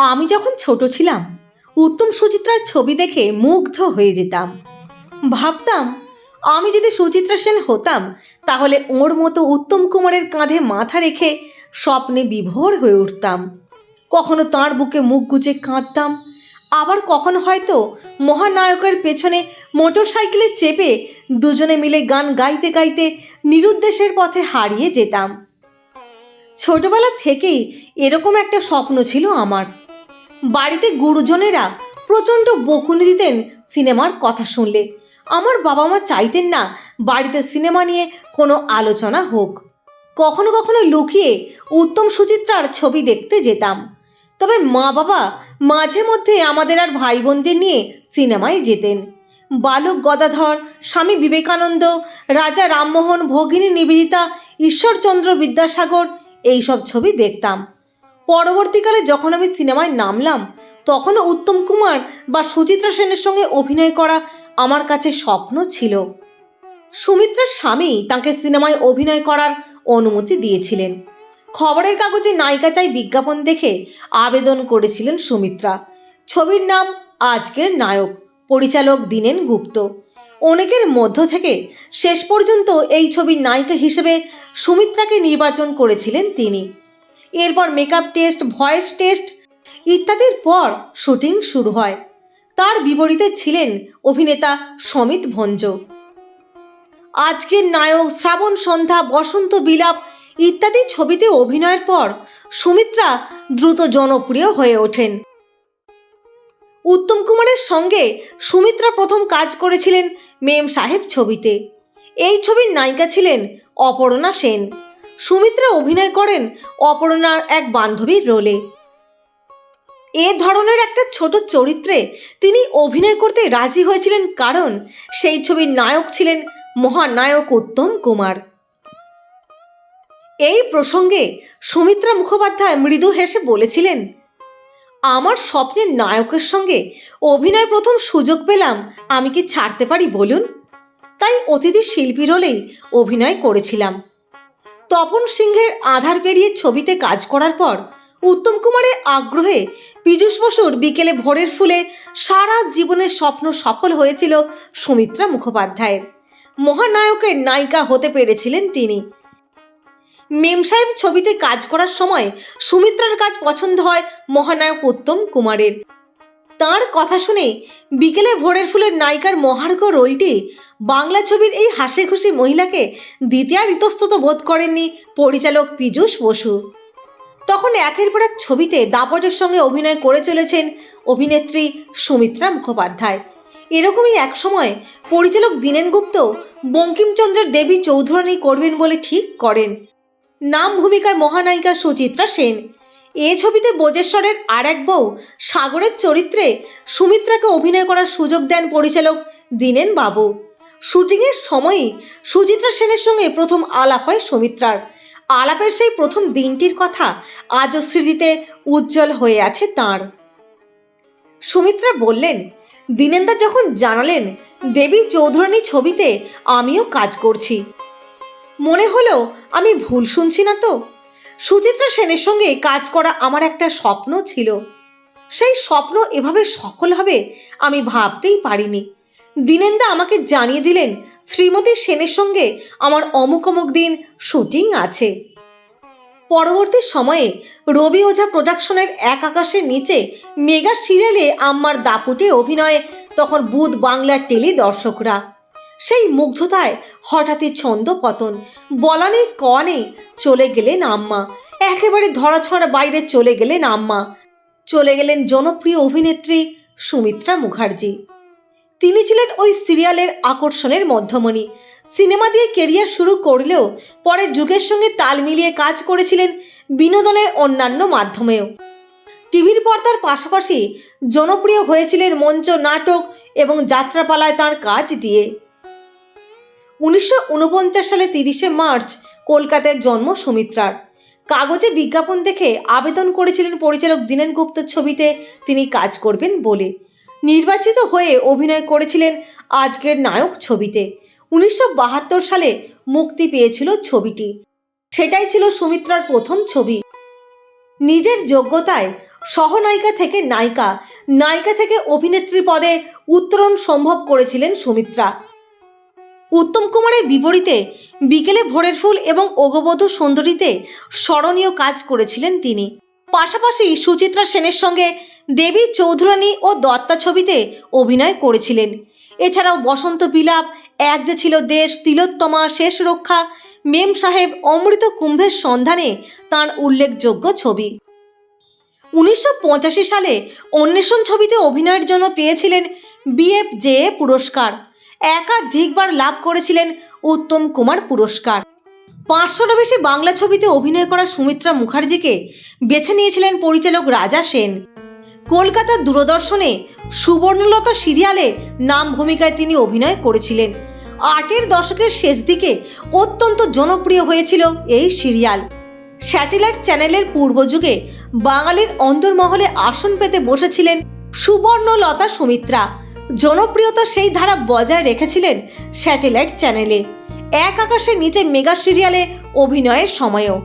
আমি যখন ছোট ছিলাম, উত্তম সুচিত্রার ছবি দেখে মুগ্ধ হয়ে যেতাম। ভাবতাম, আমি যদি সুচিত্রা সেন হতাম, তাহলে ওর মতো উত্তম কুমারের কাঁধে মাথা রেখে স্বপ্নে বিভোর হয়ে উঠতাম। কখনো তার বুকে মুখ গুজে কাঁদতাম। আবার কখনো হয়তো মহানায়কের পেছনে মোটর সাইকেলে চেপে দুজনে মিলে গান গাইতে গাইতে নিরুদ্দেশের পথে হারিয়ে যেতাম। ছোটবেলা থেকেই এরকম একটা স্বপ্ন ছিল আমার। বাড়িতে গুরুজনেরা প্রচণ্ড বকুনি দিতেন সিনেমার কথা শুনলে। আমার বাবা মা চাইতেন না বাড়িতে সিনেমা নিয়ে কোনো আলোচনা হোক। কখনো কখনো লুকিয়ে উত্তম সুচিত্রার ছবি দেখতে যেতাম। তবে মা বাবা মাঝে মধ্যে আমাদের আর ভাই বোনদের নিয়ে সিনেমায় যেতেন। বালক গদাধর, স্বামী বিবেকানন্দ, রাজা রামমোহন, ভগিনী নিবেদিতা, ঈশ্বরচন্দ্র বিদ্যাসাগর, এইসব ছবি দেখতাম। পরবর্তীকালে যখন আমি সিনেমায় নামলাম, তখনও উত্তম কুমার বা সুচিত্রা সেনের সঙ্গে অভিনয় করা আমার কাছে স্বপ্ন ছিল। সুমিত্রার স্বামী তাকে সিনেমায় অভিনয় করার অনুমতি দিয়েছিলেন। খবরের কাগজে নায়িকা চাই বিজ্ঞাপন দেখে আবেদন করেছিলেন সুমিত্রা। ছবির নাম আজকের নায়ক, পরিচালক দিনেন গুপ্ত। অনেকের মধ্য থেকে শেষ পর্যন্ত এই ছবির নায়িকা হিসেবে সুমিত্রাকে নির্বাচন করেছিলেন তিনি। এরপর মেকআপ টেস্ট ভয়েস টেস্ট ইত্যাদির পর শুটিং শুরু হয়। তার বিপরীতে ছিলেন অভিনেতা সমিত ভঞ্জ। আজকের নায়ক শ্রাবণ সন্ধ্যা, বসন্ত বিলাপ ইত্যাদি ছবিতে অভিনয়ের পর সুমিত্রা দ্রুত জনপ্রিয় হয়ে ওঠেন। উত্তম কুমারের সঙ্গে সুমিত্রা প্রথম কাজ করেছিলেন মেম সাহেব ছবিতে। এই ছবির নায়িকা ছিলেন অপর্ণা সেন। সুমিত্রা অভিনয় করেন অপর্ণার এক বান্ধবীর রোলে। এ ধরনের একটা ছোট চরিত্রে তিনি অভিনয় করতে রাজি হয়েছিলেন কারণ সেই ছবির নায়ক ছিলেন মহানায়ক উত্তম কুমার। এই প্রসঙ্গে সুমিত্রা মুখোপাধ্যায় মৃদু হেসে বলেছিলেন, আমার স্বপ্নের নায়কের সঙ্গে অভিনয় প্রথম সুযোগ পেলাম, আমি কি ছাড়তে পারি বলুন? তাই অতিথি শিল্পী রোলেই অভিনয় করেছিলাম। তপন সিংহের আধার পেরিয়ে ছবিতে কাজ করার পর উত্তম কুমারের আগ্রহে পীযূষ বসুর বিকেলে ভোরের ফুলে সারা জীবনের স্বপ্ন সফল হয়েছিল সুমিত্রা মুখোপাধ্যায়ের। মহানায়কের নায়িকা হতে পেরেছিলেন তিনি। মেম সাহেব ছবিতে কাজ করার সময় সুমিত্রার কাজ পছন্দ হয় মহানায়ক উত্তম কুমারের। তার কথা শুনে বিকেলে ভোরের ফুলের নায়িকার মহার্ঘ রোলটি বাংলা ছবির এই হাসি খুশি মহিলাকে দ্বিতীয় ইতস্তত বোধ করেননি পরিচালক পীযূষ বসু। তখন একের পর এক ছবিতে দাপটের সঙ্গে অভিনয় করে চলেছেন অভিনেত্রী সুমিত্রা মুখোপাধ্যায়। এরকমই এক সময় পরিচালক দীনেন গুপ্ত বঙ্কিমচন্দ্রের দেবী চৌধুরানী করবেন বলে ঠিক করেন। নাম ভূমিকায় মহানায়িকা সুচিত্রা সেন। এ ছবিতে বোজেশ্বরের আর এক বউ সাগরের চরিত্রে সুমিত্রাকে অভিনয় করার সুযোগ দেন পরিচালক দিনেন বাবু। শুটিংয়ের সময়ই সুচিত্রা সেনের সঙ্গে প্রথম আলাপ হয় সুমিত্রার। আলাপের সেই প্রথম দিনটির কথা আজও স্মৃতিতে উজ্জ্বল হয়ে আছে তাঁর। সুমিত্রা বললেন, দীনেন্দা যখন জানালেন, দেবী চৌধুরানী ছবিতে আমিও কাজ করছি। মনে হলো আমি ভুল শুনছি না তো? সুচিত্রা সেনের সঙ্গে কাজ করা আমার একটা স্বপ্ন ছিল। সেই স্বপ্ন এভাবে সফল হবে আমি ভাবতেই পারিনি। দিনেন্দা আমাকে জানিয়ে দিলেন, শ্রীমতী সেনের সঙ্গে আমার অমুক অমুক দিন শুটিং আছে। পরবর্তী সময়ে রবি ওঝা প্রোডাকশনের এক আকাশের নিচে মেগা সিরিয়ালে আম্মার দাপুটে অভিনয়ে, তখন বুধ বাংলার টেলি দর্শকরা সেই মুগ্ধতায় হঠাৎই ছন্দ পতন। বলা নেই, ক নেই, চলে গেলেন আম্মা। একেবারে ধরাছড়া বাইরে চলে গেলেন আম্মা। চলে গেলেন জনপ্রিয় অভিনেত্রী সুমিত্রা মুখার্জি। তিনি ছিলেন ওই সিরিয়ালের আকর্ষণের মধ্যমণি। সিনেমা দিয়ে কেরিয়ার শুরু করলেও পরে যুগের সঙ্গে তাল মিলিয়ে কাজ করেছিলেন বিনোদনের অন্যান্য মাধ্যমেও। টিভির পর্দার পাশাপাশি জনপ্রিয় হয়েছিলেন মঞ্চ, নাটক এবং যাত্রাপালায় তার কাজ দিয়ে। উনিশশো উনপঞ্চাশ সালে তিরিশে মার্চ কলকাতায় জন্ম সুমিত্রার। কাগজে বিজ্ঞাপন দেখে আবেদন করেছিলেন পরিচালক দীনেন গুপ্ত ছবিতে তিনি কাজ করবেন বলে। নির্বাচিত হয়ে অভিনয় করেছিলেন আজকের নায়ক ছবিতে। উনিশশো বাহাত্তর সালে মুক্তি পেয়েছিল ছবিটি। সেটাই ছিল সুমিত্রার প্রথম ছবি। নিজের যোগ্যতায় সহনায়িকা থেকে নায়িকা নায়িকা থেকে অভিনেত্রী পদে উত্তরণ সম্ভব করেছিলেন সুমিত্রা। উত্তম কুমারের বিপরীতে বিকেলে ভোরের ফুল এবং অগবধূ সুন্দরীতে স্মরণীয় কাজ করেছিলেন তিনি। পাশাপাশি সুচিত্রা সেনের সঙ্গে দেবী চৌধুরানী ও দত্তা ছবিতে অভিনয় করেছিলেন। এছাড়াও বসন্ত বিলাপ, এক যে ছিল দেশ, তিলোত্তমা, শেষ রক্ষা, মেম সাহেব, অমৃত কুম্ভের সন্ধানে তার উল্লেখযোগ্য ছবি। উনিশশো পঁচাশি সালে অন্বেষণ ছবিতে অভিনয়ের জন্য পেয়েছিলেন বিএফজে পুরস্কার। একাধিকবার লাভ করেছিলেন উত্তম কুমার পুরস্কার। পাঁচশোরও বেশি বাংলা ছবিতে অভিনয় করা সুমিত্রা মুখার্জিকে বেছে নিয়েছিলেন পরিচালক রাজা সেন। কলকাতার দূরদর্শনে সুবর্ণলতা সিরিয়ালে নাম ভূমিকায় তিনি অভিনয় করেছিলেন। আটের দশকের শেষ দিকে অত্যন্ত জনপ্রিয় হয়েছিল এই সিরিয়াল। স্যাটেলাইট চ্যানেলের পূর্বযুগে বাঙালির অন্দরমহলে আসন পেতে বসেছিলেন সুবর্ণলতা সুমিত্রা। জনপ্রিয়তা সেই ধারা বজায় রেখেছিলেন স্যাটেলাইট চ্যানেলে। এক আকাশের নিচে মেগা সিরিয়ালে অভিনয়ের সময়ও।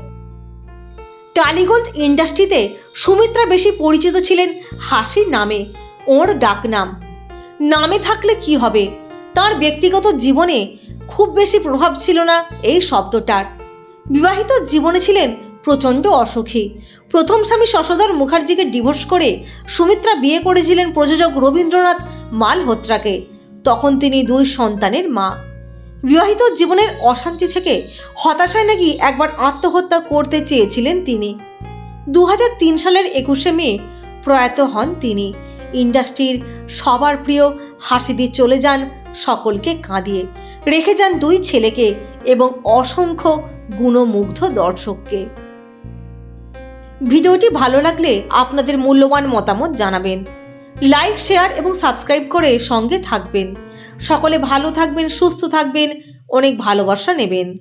টালিগঞ্জ ইন্ডাস্ট্রিতে সুমিত্রা বেশি পরিচিত ছিলেন হাসির নামে, ওর ডাকনাম নামে থাকলে কি হবে? তার ব্যক্তিগত জীবনে খুব বেশি প্রভাব ছিল না এই শব্দটার। বিবাহিত জীবনে ছিলেন প্রচণ্ড অসুখী। প্রথম স্বামী শশধর মুখার্জিকে ডিভোর্স করে সুমিত্রা বিয়ে করেছিলেন প্রযোজক রবীন্দ্রনাথ মালহোত্রাকে, তখন তিনি দুই সন্তানের মা। বিবাহিত জীবনের অশান্তি থেকে হতাশায় নাকি একবার আত্মহত্যা করতে চেয়েছিলেন তিনি। দু হাজার তিন সালের একুশে মে প্রয়াত হন তিনি। ইন্ডাস্ট্রির সবার প্রিয় হাসি দিয়ে চলে যান সকলকে কাঁদিয়ে। রেখে যান দুই ছেলেকে এবং অসংখ্য গুণমুগ্ধ দর্শককে। ভিডিওটি ভালো লাগলে আপনাদের মূল্যবান মতামত জানাবেন। লাইক শেয়ার এবং সাবস্ক্রাইব করে সঙ্গে থাকবেন। সকলে ভালো থাকবেন, সুস্থ থাকবেন, অনেক ভালোবাসা নেবেন।